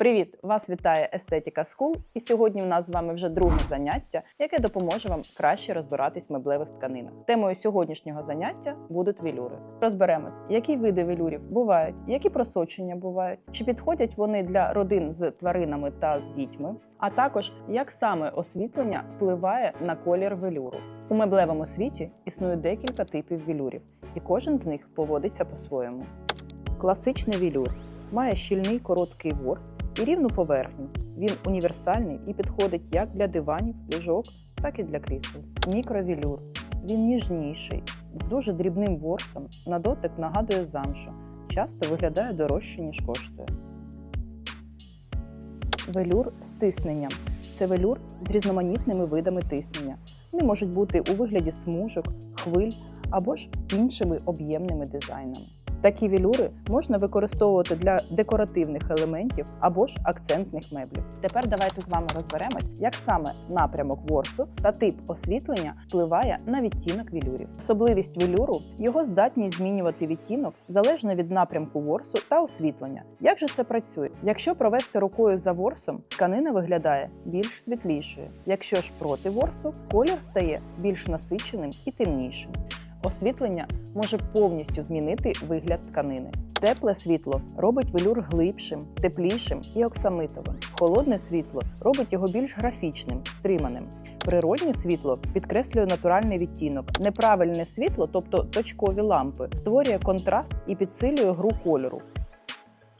Привіт! Вас вітає Естетика School. І сьогодні в нас з вами вже друге заняття, яке допоможе вам краще розбиратись в меблевих тканинах. Темою сьогоднішнього заняття будуть велюри. Розберемось, які види велюрів бувають, які просочення бувають, чи підходять вони для родин з тваринами та дітьми, а також як саме освітлення впливає на колір велюру. У меблевому світі існує декілька типів велюрів, і кожен з них поводиться по-своєму. Класичний велюр має щільний короткий ворс і рівну поверхню. Він універсальний і підходить як для диванів, ліжок, так і для крісел. Мікровелюр. Він ніжніший, з дуже дрібним ворсом, на дотик нагадує замшу. Часто виглядає дорожче, ніж коштує. Велюр з тисненням. Це велюр з різноманітними видами тиснення. Вони можуть бути у вигляді смужок, хвиль або ж іншими об'ємними дизайнами. Такі велюри можна використовувати для декоративних елементів або ж акцентних меблів. Тепер давайте з вами розберемось, як саме напрямок ворсу та тип освітлення впливає на відтінок велюрів. Особливість велюру його здатність змінювати відтінок залежно від напрямку ворсу та освітлення. Як же це працює? Якщо провести рукою за ворсом, тканина виглядає більш світлішою. Якщо ж проти ворсу, колір стає більш насиченим і темнішим. Освітлення може повністю змінити вигляд тканини. Тепле світло робить велюр глибшим, теплішим і оксамитовим. Холодне світло робить його більш графічним, стриманим. Природнє світло підкреслює натуральний відтінок. Неправильне світло, тобто точкові лампи, створює контраст і підсилює гру кольору.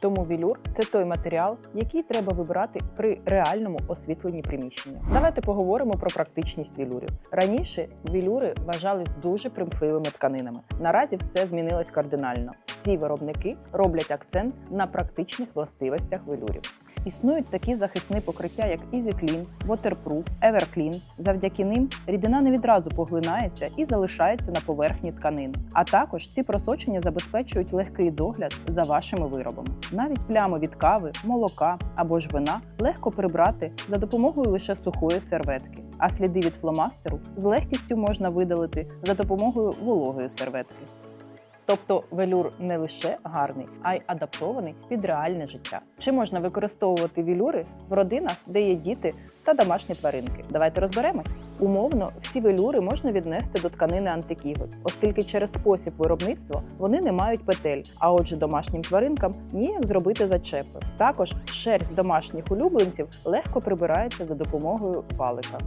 Тому вілюр це той матеріал, який треба вибирати при реальному освітленні приміщення. Давайте поговоримо про практичність вілюрів. Раніше вілюри вважались дуже примхливими тканинами. Наразі все змінилось кардинально. Всі виробники роблять акцент на практичних властивостях велюрів. Існують такі захисні покриття, як EasyClean, Waterproof, Everclean. Завдяки ним рідина не відразу поглинається і залишається на поверхні тканини. А також ці просочення забезпечують легкий догляд за вашими виробами. Навіть плями від кави, молока або ж вина легко прибрати за допомогою лише сухої серветки. А сліди від фломастеру з легкістю можна видалити за допомогою вологої серветки. Тобто велюр не лише гарний, а й адаптований під реальне життя. Чи можна використовувати велюри в родинах, де є діти та домашні тваринки? Давайте розберемось. Умовно, всі велюри можна віднести до тканини антикігот, оскільки через спосіб виробництва вони не мають петель, а отже, домашнім тваринкам ніяк зробити зачепи. Також шерсть домашніх улюбленців легко прибирається за допомогою валика.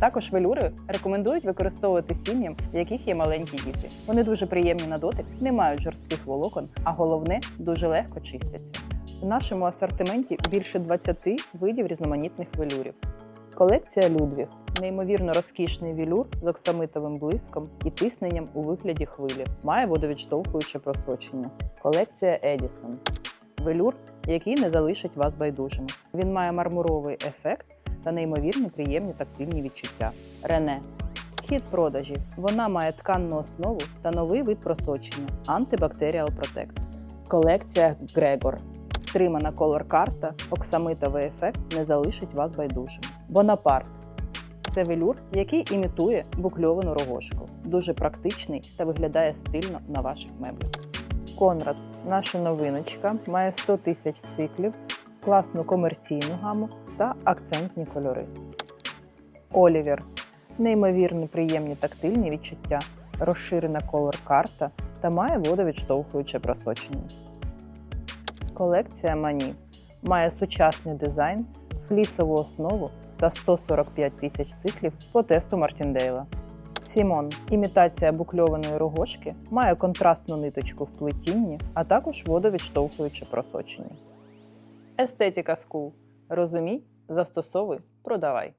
Також велюри рекомендують використовувати сім'ям, в яких є маленькі діти. Вони дуже приємні на дотик, не мають жорстких волокон, а головне дуже легко чистяться. У нашому асортименті більше 20 видів різноманітних велюрів. Колекція Людвіг неймовірно розкішний велюр з оксамитовим блиском і тисненням у вигляді хвилі. Має водовідштовхуюче просочення. Колекція Едісон велюр, який не залишить вас байдужими. Він має мармуровий ефект та неймовірно приємні тактильні відчуття. Рене хід продажів. Вона має тканну основу та новий вид просочення Antibacterial Protect. Колекція Грегор. Стримана колор-карта, оксамитовий ефект не залишить вас байдужим. Бонапарт це велюр, який імітує букльовану рогожку. Дуже практичний та виглядає стильно на ваших меблях. Конрад, наша новиночка, має 100 тисяч циклів, класну комерційну гаму та акцентні кольори. Олівер неймовірно приємні тактильні відчуття, розширена колор-карта та має водовідштовхуюче просочення. Колекція Мані має сучасний дизайн, флісову основу та 145 тисяч циклів по тесту Мартіндейла. Сімон імітація букльованої рогожки має контрастну ниточку в плетінні, а також водовідштовхуюче просочення. Естетика School. Розумій, застосовуй, продавай.